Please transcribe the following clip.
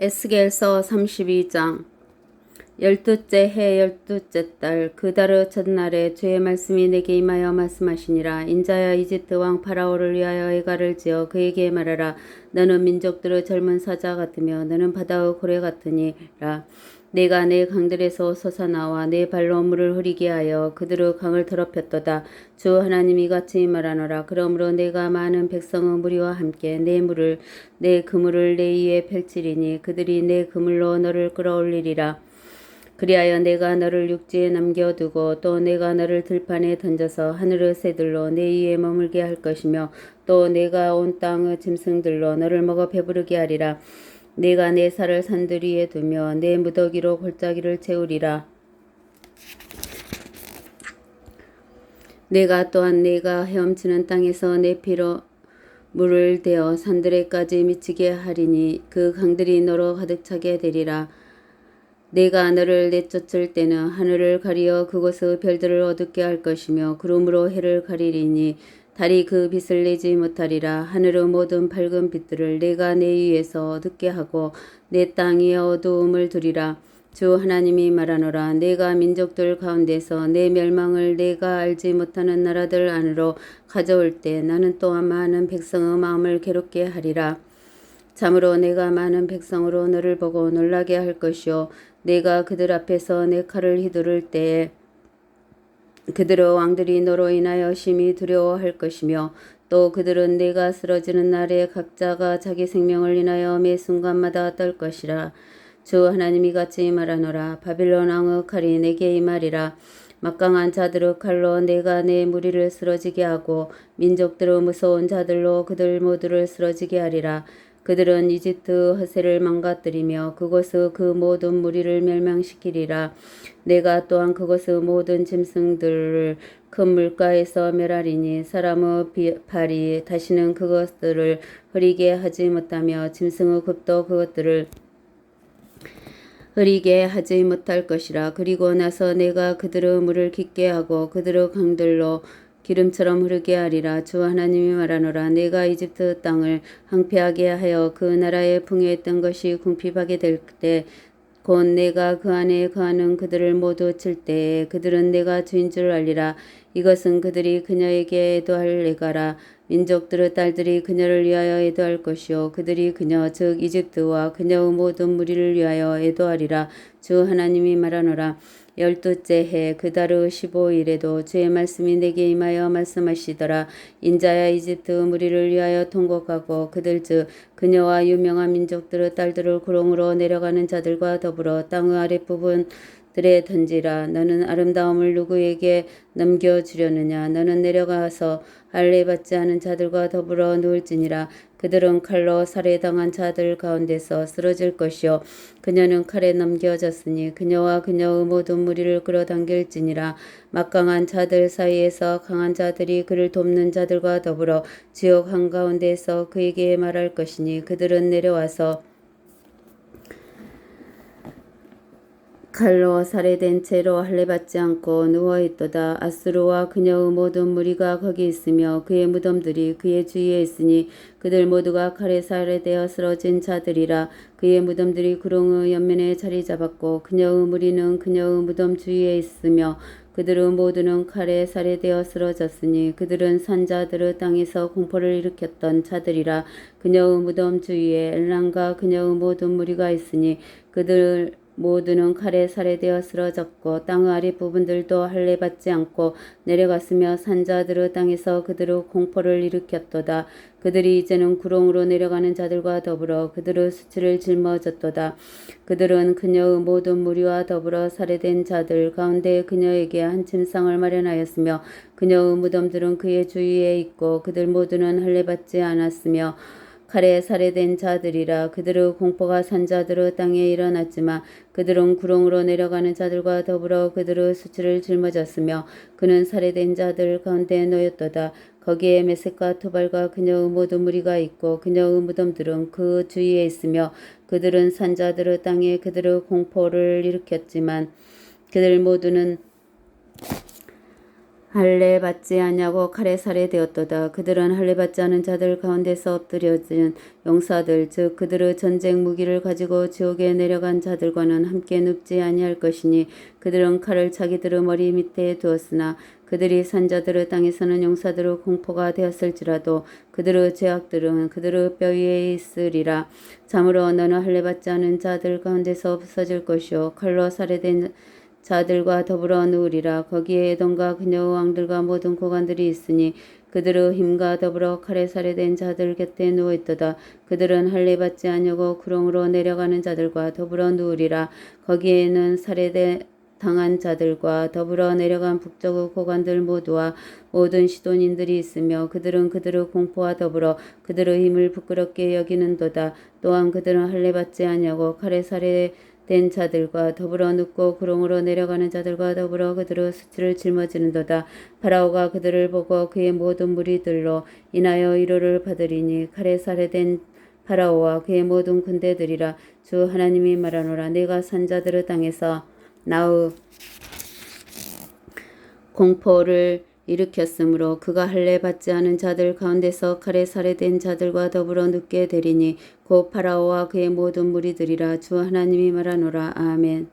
에스겔서 32장 열두째 해 열두째 달 그 달의 첫날에 주의 말씀이 내게 임하여 말씀하시니라. 인자야 이집트 왕 파라오를 위하여 애가를 지어 그에게 말하라. 너는 민족들의 젊은 사자 같으며 너는 바다의 고래 같으니라 내가 내 강들에서 솟아나와 내 발로 물을 흐리게 하여 그들의 강을 더럽혔도다. 주 하나님이 같이 말하노라. 그러므로 내가 많은 백성의 무리와 함께 내 물을 내 그물을 내 위에 펼치리니 그들이 내 그물로 너를 끌어올리리라. 그리하여 내가 너를 육지에 남겨두고 또 내가 너를 들판에 던져서 하늘의 새들로 내 위에 머물게 할 것이며 또 내가 온 땅의 짐승들로 너를 먹어 배부르게 하리라. 내가 내 살을 산들 위에 두며 내 무더기로 골짜기를 채우리라. 내가 또한 내가 헤엄치는 땅에서 내 피로 물을 대어 산들에까지 미치게 하리니 그 강들이 너로 가득 차게 되리라. 내가 너를 내쫓을 때는 하늘을 가리어 그곳의 별들을 어둡게 할 것이며 구름으로 해를 가리리니 달이 그 빛을 내지 못하리라. 하늘의 모든 밝은 빛들을 내가 내 위에서 어둡게 하고 내땅 위에 어두움을 두리라. 주 하나님이 말하노라. 내가 민족들 가운데서 내 멸망을 내가 알지 못하는 나라들 안으로 가져올 때 나는 또한 많은 백성의 마음을 괴롭게 하리라. 참으로 내가 많은 백성으로 너를 보고 놀라게 할 것이요. 내가 그들 앞에서 내 칼을 휘두를 때에 그들의 왕들이 너로 인하여 심히 두려워할 것이며 또 그들은 내가 쓰러지는 날에 각자가 자기 생명을 인하여 매 순간마다 떨 것이라. 주 하나님이 같이 말하노라. 바빌론 왕의 칼이 내게 임하리라. 막강한 자들의 칼로 내가 내 무리를 쓰러지게 하고 민족들의 무서운 자들로 그들 모두를 쓰러지게 하리라 그들은 이집트 허세를 망가뜨리며 그곳의 그 모든 무리를 멸망시키리라. 내가 또한 그곳의 모든 짐승들을 큰 물가에서 멸하리니 사람의 발이 다시는 그것들을 흐리게 하지 못하며 짐승의 급도 그것들을 흐리게 하지 못할 것이라. 그리고 나서 내가 그들의 물을 깊게 하고 그들의 강들로 기름처럼 흐르게 하리라. 주 하나님이 말하노라. 내가 이집트 땅을 황폐하게 하여 그 나라에 풍요했던 것이 궁핍하게 될때 곧 내가 그 안에 거하는 그들을 모두 칠 때에 그들은 내가 주인 줄 알리라. 이것은 그들이 그녀에게 애도할 애가라. 민족들의 딸들이 그녀를 위하여 애도할 것이요. 그들이 그녀 즉 이집트와 그녀의 모든 무리를 위하여 애도하리라. 주 하나님이 말하노라 열두째 해 그달의 15일에도 주의 말씀이 내게 임하여 말씀하시더라. 인자야 이집트 무리를 위하여 통곡하고 그들 즉 그녀와 유명한 민족들의 딸들을 구렁으로 내려가는 자들과 더불어 땅의 아랫부분 들에 던지라. 너는 아름다움을 누구에게 넘겨주려느냐? 너는 내려가서 할례 받지 않은 자들과 더불어 누울지니라. 그들은 칼로 살해당한 자들 가운데서 쓰러질 것이요. 그녀는 칼에 넘겨졌으니 그녀와 그녀의 모든 무리를 끌어당길지니라. 막강한 자들 사이에서 강한 자들이 그를 돕는 자들과 더불어 지옥 한가운데서 그에게 말할 것이니 그들은 내려와서 칼로 살해된 채로 할례받지 않고 누워있도다. 아스루와 그녀의 모든 무리가 거기 있으며 그의 무덤들이 그의 주위에 있으니 그들 모두가 칼에 살해되어 쓰러진 자들이라 그의 무덤들이 구렁의 옆면에 자리 잡았고 그녀의 무리는 그녀의 무덤 주위에 있으며 그들은 모두는 칼에 살해되어 쓰러졌으니 그들은 산자들의 땅에서 공포를 일으켰던 자들이라 그녀의 무덤 주위에 엘랑과 그녀의 모든 무리가 있으니 그들 모두는 칼에 살해되어 쓰러졌고 땅의 아랫부분들도 할례 받지 않고 내려갔으며 산자들의 땅에서 그들의 공포를 일으켰도다. 그들이 이제는 구렁으로 내려가는 자들과 더불어 그들의 수치를 짊어졌도다. 그들은 그녀의 모든 무리와 더불어 살해된 자들 가운데 그녀에게 한 침상을 마련하였으며 그녀의 무덤들은 그의 주위에 있고 그들 모두는 할례 받지 않았으며 칼에 살해된 자들이라 그들의 공포가 산 자들의 땅에 일어났지만 그들은 구렁으로 내려가는 자들과 더불어 그들의 수치를 짊어졌으며 그는 살해된 자들 가운데 놓였도다. 거기에 메색과 투발과 그녀의 모든 무리가 있고 그녀의 무덤들은 그 주위에 있으며 그들은 산자들의 땅에 그들의 공포를 일으켰지만 그들 모두는 할례 받지 아니하고 칼에 살해되었도다. 그들은 할례 받지 않은 자들 가운데서 엎드려진 용사들 즉 그들의 전쟁 무기를 가지고 지옥에 내려간 자들과는 함께 눕지 아니할 것이니 그들은 칼을 자기들의 머리 밑에 두었으나 그들이 산 자들의 땅에서는 용사들의 공포가 되었을지라도 그들의 죄악들은 그들의 뼈 위에 있으리라. 참으로 너는 할례 받지 않은 자들 가운데서 없어질 것이요 칼로 살해된 자들과 더불어 누우리라. 거기에 에돔과 그녀의 왕들과 모든 고관들이 있으니 그들의 힘과 더불어 칼에 살해된 자들 곁에 누워 있도다. 그들은 할례 받지 아니하고 구렁으로 내려가는 자들과 더불어 누우리라. 거기에는 살해된 당한 자들과 더불어 내려간 북쪽의 고관들 모두와 모든 시돈인들이 있으며 그들은 그들의 공포와 더불어 그들의 힘을 부끄럽게 여기는도다. 또한 그들은 할례 받지 아니하고 칼에 살해 된 자들과 더불어 눕고 구렁으로 내려가는 자들과 더불어 그들의 수치를 짊어지는도다. 파라오가 그들을 보고 그의 모든 무리들로 인하여 위로를 받으리니 칼에 살해된 파라오와 그의 모든 군대들이라 주 하나님이 말하노라 내가 산 자들의 땅에서 나의 공포를 일으켰으므로 그가 할례 받지 않은 자들 가운데서 칼에 살해된 자들과 더불어 눕게 되리니 곧 파라오와 그의 모든 무리들이라 주 하나님이 말하노라 아멘.